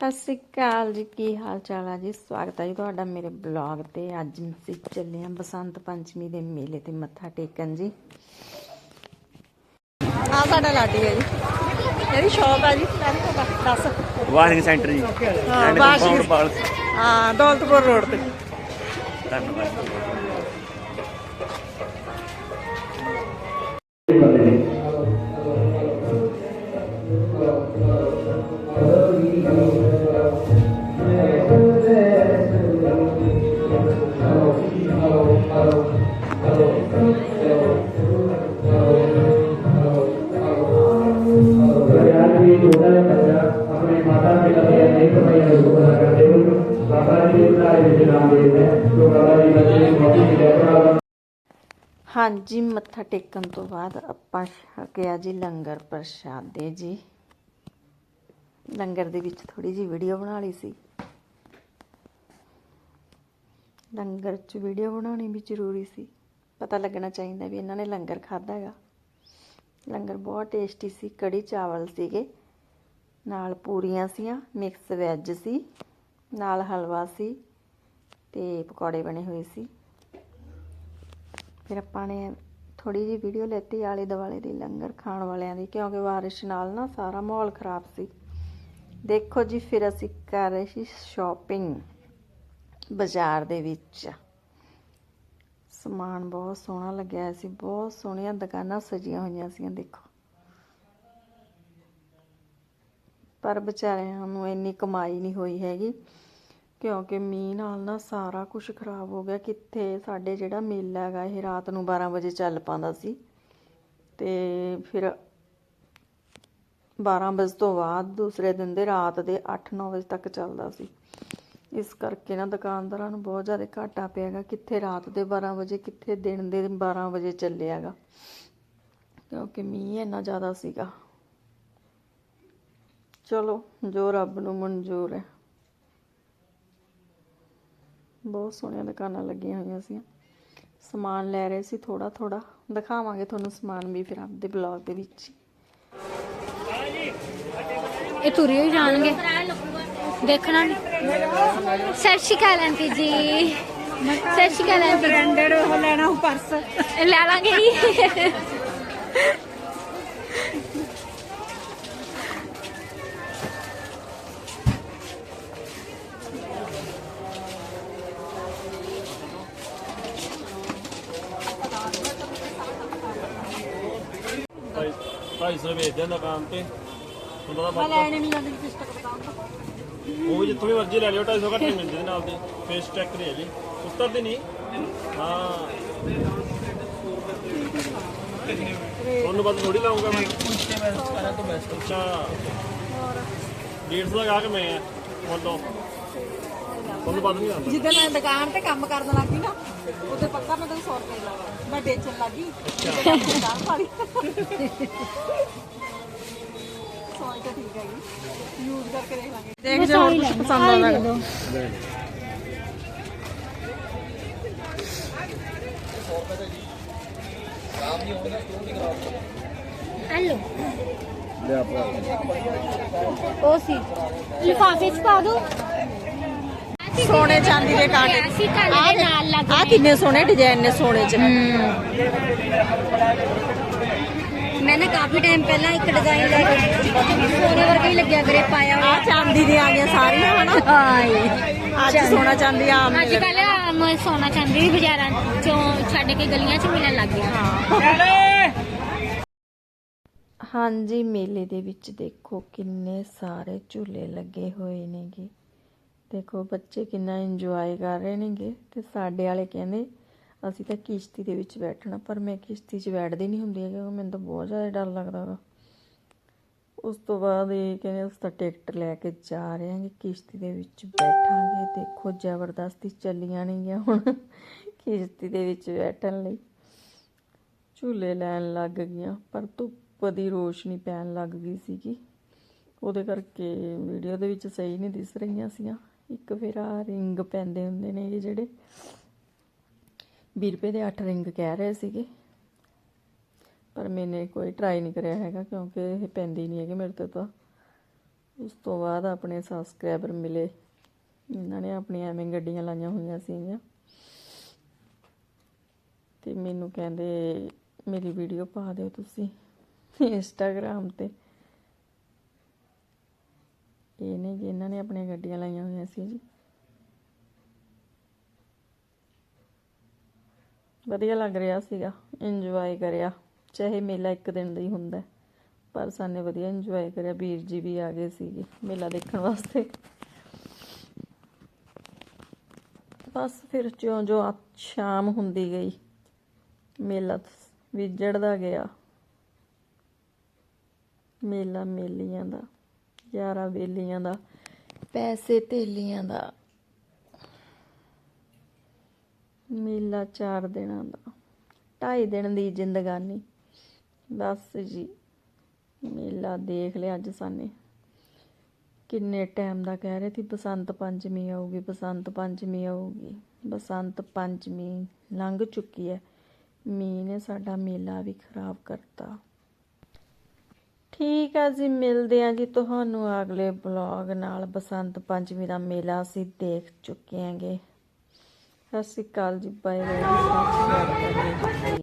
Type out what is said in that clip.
ਸਤਿ ਸ਼੍ਰੀ ਅਕਾਲ ਜੀ ਕੀ ਹਾਲ ਚਾਲ ਆ ਜੀ? ਸਵਾਗਤ ਹੈ ਜੀ ਤੁਹਾਡਾ ਮੇਰੇ ਬਲੌਗ ਤੇ। ਅੱਜ ਅਸੀਂ ਚੱਲੇ ਹਾਂ ਬਸੰਤ ਪੰਚਮੀ ਦੇ ਮੇਲੇ ਤੇ ਮੱਥਾ ਟੇਕਣ ਜੀ। ਆ ਸਾਡਾ ਲਾਡੀ ਹੈ ਜੀ। ਇਹਦੀ ਸ਼ੌਪ ਹੈ ਜੀ। ਦੱਸ। ਵਾਸ਼ਿੰਗ ਸੈਂਟਰ ਜੀ। ਵਾਸ਼ਿੰਗ- ਹਾਂ ਦੌਲਤਪੁਰ ਰੋਡ ਤੇ। ਧੰਨਵਾਦ। ਦੇ ਵਿੱਚ ਨਾਮ ਹੈ ਜੋ ਬਾਬਾ ਜੀ ਬੱਚੇ ਨੂੰ ਮੌਕੇ ਮਿਲਿਆ ਭਰਾ ਹਾਂਜੀ, ਮੱਥਾ ਟੇਕਣ ਤੋਂ ਬਾਅਦ ਆਪਾਂ ਛਕਿਆ ਜੀ ਲੰਗਰ ਪ੍ਰਸ਼ਾਦੇ ਜੀ। ਲੰਗਰ ਦੇ ਵਿੱਚ ਥੋੜੀ ਜੀ ਵੀਡੀਓ ਬਣਾ ਲਈ ਸੀ। ਲੰਗਰ 'ਚ ਵੀਡੀਓ ਬਣਾਉਣੀ ਵੀ ਜ਼ਰੂਰੀ ਸੀ। ਪਤਾ ਲੱਗਣਾ ਚਾਹੀਦਾ ਵੀ ਇਹਨਾਂ ਨੇ ਲੰਗਰ ਖਾਧਾ ਹੈਗਾ। ਲੰਗਰ ਬਹੁਤ ਟੇਸਟੀ ਸੀ, ਕੜੀ ਚਾਵਲ ਸੀਗੇ। ਨਾਲ ਪੂਰੀਆਂ ਸੀਆਂ ਮਿਕਸ ਵੈਜ ਸੀ, ਨਾਲ ਹਲਵਾ ਸੀ। ਤੇ ਪਕੌੜੇ ਬਣੇ ਹੋਏ ਸੀ। ਫਿਰ ਆਪਾਂ ਨੇ ਥੋੜੀ ਜਿਹੀ ਵੀਡੀਓ ਲੈਤੀ ਆਲੇ ਦੁਆਲੇ ਦੀ ਲੰਗਰ ਖਾਣ ਵਾਲਿਆਂ ਦੀ, ਕਿਉਂਕਿ ਬਾਰਿਸ਼ ਨਾਲ ਨਾ ਸਾਰਾ ਮਾਹੌਲ ਖਰਾਬ ਸੀ। ਦੇਖੋ ਜੀ, ਫਿਰ ਅਸੀਂ ਕਰ ਰਹੇ ਸੀ ਸ਼ਾਪਿੰਗ ਬਾਜ਼ਾਰ ਦੇ ਵਿੱਚ। ਸਮਾਨ ਬਹੁਤ ਸੋਹਣਾ ਲੱਗਿਆ ਸੀ, ਬਹੁਤ ਸੋਹਣੀਆਂ ਦੁਕਾਨਾਂ ਸਜੀਆਂ ਹੋਈਆਂ ਸੀਆਂ, ਦੇਖੋ। ਪਰ ਵਿਚਾਰਿਆਂ ਨੂੰ ਇੰਨੀ ਕਮਾਈ ਨਹੀਂ ਹੋਈ ਹੈਗੀ। ਕਿਉਂਕਿ ਮੀਂਹ ਨਾਲ ਨਾ ਸਾਰਾ ਕੁਝ ਖਰਾਬ ਹੋ ਗਿਆ। ਕਿੱਥੇ ਸਾਡੇ ਜਿਹੜਾ ਮੇਲਾ ਹੈਗਾ, ਇਹ ਰਾਤ ਨੂੰ 12 ਵਜੇ ਚੱਲ ਪਾਉਂਦਾ ਸੀ। ਤੇ ਫਿਰ 12 ਵਜੇ ਤੋਂ ਬਾਅਦ ਦੂਸਰੇ ਦਿਨ ਦੇ ਰਾਤ ਦੇ 8-9 ਵਜੇ ਤੱਕ ਚੱਲਦਾ ਸੀ। ਇਸ ਕਰਕੇ ਨਾ ਦੁਕਾਨਦਾਰਾਂ ਨੂੰ ਬਹੁਤ ਜ਼ਿਆਦਾ ਘਾਟਾ ਪਿਆਗਾ ਕਿੱਥੇ ਰਾਤ ਦੇ 12 ਵਜੇ, ਕਿੱਥੇ ਦਿਨ ਦੇ 12 ਵਜੇ ਚੱਲਿਆਗਾ ਕਿਉਂਕਿ ਮੀਂਹ ਇੰਨਾ ਜ਼ਿਆਦਾ ਸੀਗਾ। ਚਲੋ, ਜੋ ਰੱਬ ਨੂੰ ਮਨਜ਼ੂਰ ਹੈ। ਬਹੁਤ ਸੋਹਣੀਆਂ ਦੁਕਾਨਾਂ ਲੱਗੀਆਂ ਹੋਈਆਂ ਸੀ ਸਮਾਨ ਲੈ ਰਹੇ ਸੀ ਥੋੜਾ ਥੋੜਾ ਦਿਖਾਵਾਂਗੇ ਤੁਹਾਨੂੰ ਸਮਾਨ ਵੀ ਫਿਰ ਆਪਦੇ ਬਲੌਗ ਦੇ ਵਿੱਚ। ਇਹ ਤੁਰੇ ਹੀ ਜਾਣਗੇ। ਦੇਖਣਾ। ਸਤਿ ਸ਼੍ਰੀ ਅਕਾਲ ਆਂਟੀ ਜੀ। ਸਤਿ ਸ਼੍ਰੀ ਅਕਾਲ ਆਂਟੀ ਬ੍ਰਾਂਡਡ ਉਹ ਲੈਣਾ ਉਹ ਪਰਸ ਲੈ ਲਾਂਗੇ ਜੀ। 250 ਵੇਚਦੇ ਆ ਦੁਕਾਨ ਤੇ। ਉਹਨਾਂ ਦਾ ਮੈਂ ਲੈਣੇ ਨਹੀਂ ਜਾਂਦੇ ਕਿਸ਼ਤ ਕਟਾਉਂਦਾ ਉਹ ਜਿੱਥੋਂ ਵੀ ਮਰਜ਼ੀ ਲੈ ਲਿਓ 250 ਘੱਟ ਹੀ ਮਿਲ ਜਾਂਦੇ ਨਾਲ ਦੇ। ਫੇਸ ਟੈਕ ਦੇ ਆ ਜੀ ਉਤਰਦੇ ਨਹੀਂ? ਹਾਂ। ਤੁਹਾਨੂੰ ਬਸ ਥੋੜੀ ਲਾਉਂਗਾ ਮੈਂ। ਪੁੱਛੇ ਮੈਂ ਸਾਰਾ ਤੋਂ ਬੈਸਟ ਅੱਛਾ 150 ਦਾ ਗਾ ਕੇ ਮੈਂ ਬੋਲੋ ਤੁਹਾਨੂੰ ਪਤਾ ਨਹੀਂ ਆਉਂਦਾ ਜਿੱਦਾਂ ਮੈਂ ਦੁਕਾਨ ਤੇ ਕੰਮ ਕਰਨ ਲੱਗੀ ਨਾ ਉਹਦੇ ਪੱਕਾ ਮੈਂ ਤੈਨੂੰ 100 ਰੁਪਏ ਲਾਵਾਂ ਮੈਂ ਵੇਚਣ ਲੱਗੀ ਦੁਕਾਨ ਵਾਲੀ। ਸੌਈ ਤਾਂ ਠੀਕ ਹੈਗੀ। ਯੂਜ਼ ਕਰਕੇ ਦੇਖ ਲਾਂਗੇ। ਦੇਖ ਜੇ ਹੋਰ ਕੁਝ ਪਸੰਦ ਆਉਂਦਾ ਹਲੋ ਉਹ ਸੀ। ਲਿਫਾਫੇ ਚ ਪਾ ਦੋ। ਸੋਨੇ ਚਾਂਦੀ ਦੇ ਕਾਂਟੇ। ਅਸੀਂ ਕੱਲ ਦੇ ਨਾਲ ਲੱਗ ਆ ਕਿੰਨੇ ਸੋਹਣੇ ਡਿਜ਼ਾਈਨ ਨੇ ਸੋਨੇ ਚ ਮੈਂ ਨਾ ਕਾਫੀ ਟਾਈਮ ਪਹਿਲਾਂ ਇੱਕ ਡਿਜ਼ਾਈਨ ਲੈ ਕੇ ਸੋਨੇ ਵਰਗਾ ਹੀ ਲੱਗਿਆ ਕਰੇ ਪਾਇਆ ਆ ਚਾਂਦੀ ਦੀਆਂ ਆ ਗਈਆਂ ਸਾਰੀਆਂ ਹਨਾ? ਹਾਏ। ਅੱਜ ਸੋਨਾ ਚਾਂਦੀ ਆਮ ਅੱਜ ਕੱਲ ਆਮ ਸੋਨਾ ਚਾਂਦੀ ਵੀ ਬਾਜ਼ਾਰਾਂ ਚੋਂ ਛੱਡ ਕੇ ਗਲੀਆਂ ਚ ਮਿਲਣ ਲੱਗ ਗਿਆ। ਹਾਂਜੀ ਮੇਲੇ ਦੇ ਵਿੱਚ ਦੇਖੋ ਕਿੰਨੇ ਸਾਰੇ ਝੂਲੇ ਲੱਗੇ ਹੋਏ ਨੇਗੇ। ਦੇਖੋ, ਬੱਚੇ ਕਿੰਨਾ ਇੰਜੋਏ ਕਰ ਰਹੇ ਨੇਗੇ ਤੇ ਸਾਡੇ ਵਾਲੇ ਕਹਿੰਦੇ, ਅਸੀਂ ਤਾਂ ਕਿਸ਼ਤੀ ਦੇ ਵਿੱਚ ਬੈਠਣਾ, ਪਰ ਮੈਂ ਕਿਸ਼ਤੀ 'ਚ ਬੈਠਦੀ ਨਹੀਂ ਹੁੰਦੀ ਹੈਗੀ ਕਿਉਂਕਿ ਮੈਨੂੰ ਤਾਂ ਬਹੁਤ ਜ਼ਿਆਦਾ ਡਰ ਲੱਗਦਾ ਗਾ ਉਸ ਤੋਂ ਬਾਅਦ ਇਹ ਕਹਿੰਦੇ, ਅਸੀਂ ਤਾਂ ਟਿਕਟ ਲੈ ਕੇ ਜਾ ਰਹੇ ਹਾਂਗੇ, ਕਿਸ਼ਤੀ ਦੇ ਵਿੱਚ ਬੈਠਾਂਗੇ। ਦੇਖੋ, ਜ਼ਬਰਦਸਤੀ ਚੱਲੀਆਂ ਨੇਗੀਆਂ ਹੁਣ ਕਿਸ਼ਤੀ ਦੇ ਵਿੱਚ ਬੈਠਣ ਲਈ। ਝੂਲੇ ਲੈਣ ਲੱਗ ਗਈਆਂ, ਪਰ ਧੁੱਪ ਦੀ ਰੋਸ਼ਨੀ ਪੈਣ ਲੱਗ ਗਈ ਸੀਗੀ। ਉਹਦੇ ਕਰਕੇ ਵੀਡੀਓ ਦੇ ਵਿੱਚ ਸਹੀ ਨਹੀਂ ਦਿਸ ਰਹੀਆਂ ਸੀਆਂ ਇੱਕ ਫਿਰ ਆ ਰਿੰਗ ਪੈਂਦੇ ਹੁੰਦੇ ਨੇ ਇਹ ਜਿਹੜੇ। 20 ਰੁਪਏ ਦੇ 8 ਰਿੰਗ ਕਹਿ ਰਹੇ ਸੀਗੇ। ਪਰ ਮੈਨੇ ਕੋਈ ਟਰਾਈ ਨਹੀਂ ਕਰਿਆ ਹੈਗਾ ਕਿਉਂਕਿ ਇਹ ਪੈਂਦੀ ਨਹੀਂ ਹੈਗੇ ਮੇਰੇ ਤੋਂ ਤਾਂ। ਉਸ ਤੋਂ ਬਾਅਦ ਆਪਣੇ ਸਬਸਕ੍ਰਾਈਬਰ ਮਿਲੇ। ਇਹਨਾਂ ਨੇ ਆਪਣੀਆਂ ਐਵੇਂ ਗੱਡੀਆਂ ਲਾਈਆਂ ਹੋਈਆਂ ਸੀਗੀਆਂ। ਤੇ ਮੈਨੂੰ ਕਹਿੰਦੇ, ਮੇਰੀ ਵੀਡੀਓ ਪਾ ਦਿਓ ਤੁਸੀਂ ਇੰਸਟਾਗ੍ਰਾਮ ਤੇ। ਇਹ ਨੇ ਜੀ ਇਹਨਾਂ ਨੇ ਆਪਣੀਆਂ ਗੱਡੀਆਂ ਲਾਈਆਂ ਹੋਈਆਂ ਸੀ ਜੀ। ਵਧੀਆ ਲੱਗ ਰਿਹਾ ਸੀਗਾ ਇੰਜੋਏ ਕਰਿਆ। ਚਾਹੇ ਮੇਲਾ ਇੱਕ ਦਿਨ ਦਾ ਹੀ ਹੁੰਦਾ ਪਰ ਸਾਨੇ ਵਧੀਆ ਇੰਜੋਏ ਕਰਿਆ। ਵੀਰ ਜੀ ਵੀ ਆ ਗਏ ਸੀਗੇ ਮੇਲਾ ਦੇਖਣ ਵਾਸਤੇ। ਬਸ ਫਿਰ ਜਿਉਂ ਜਿਉਂ ਆ- ਸ਼ਾਮ ਹੁੰਦੀ ਗਈ, ਮੇਲਾ ਵਿਜੜਦਾ ਗਿਆ। ਮੇਲਾ ਮੇਲੀਆਂ ਦਾ। ਯਾਰਾਂ ਬੇਲੀਆਂ ਦਾ। ਪੈਸੇ ਧੇਲੀਆਂ ਦਾ। ਮੇਲਾ ਚਾਰ ਦਿਨਾਂ ਦਾ। ਢਾਈ ਦਿਨ ਦੀ ਜ਼ਿੰਦਗਾਨੀ। ਬਸ ਜੀ ਮੇਲਾ ਦੇਖ ਲਿਆ ਅੱਜ ਸਾਨੇ। ਕਿੰਨੇ ਟਾਈਮ ਦਾ ਕਹਿ ਰਹੇ ਸੀ ਬਸੰਤ ਪੰਚਮੀ ਆਊਗੀ ਬਸੰਤ ਪੰਚਮੀ ਆਊਗੀ। ਬਸੰਤ ਪੰਚਮੀ ਲੰਘ ਚੁੱਕੀ ਹੈ। ਮੀਂਹ ਨੇ ਸਾਡਾ ਮੇਲਾ ਵੀ ਖਰਾਬ ਕਰਤਾ। ਠੀਕ ਆ ਜੀ, ਮਿਲਦੇ ਆ ਜੀ ਤੁਹਾਨੂੰ ਅਗਲੇ ਬਲੌਗ ਨਾਲ। ਬਸੰਤ ਪੰਚਮੀ ਦਾ ਮੇਲਾ ਅਸੀਂ ਦੇਖ ਚੁੱਕੇ ਆਂਗੇ। ਸਤਿ ਸ਼੍ਰੀ ਅਕਾਲ ਜੀ, ਬਾਏ ਬਾਏ।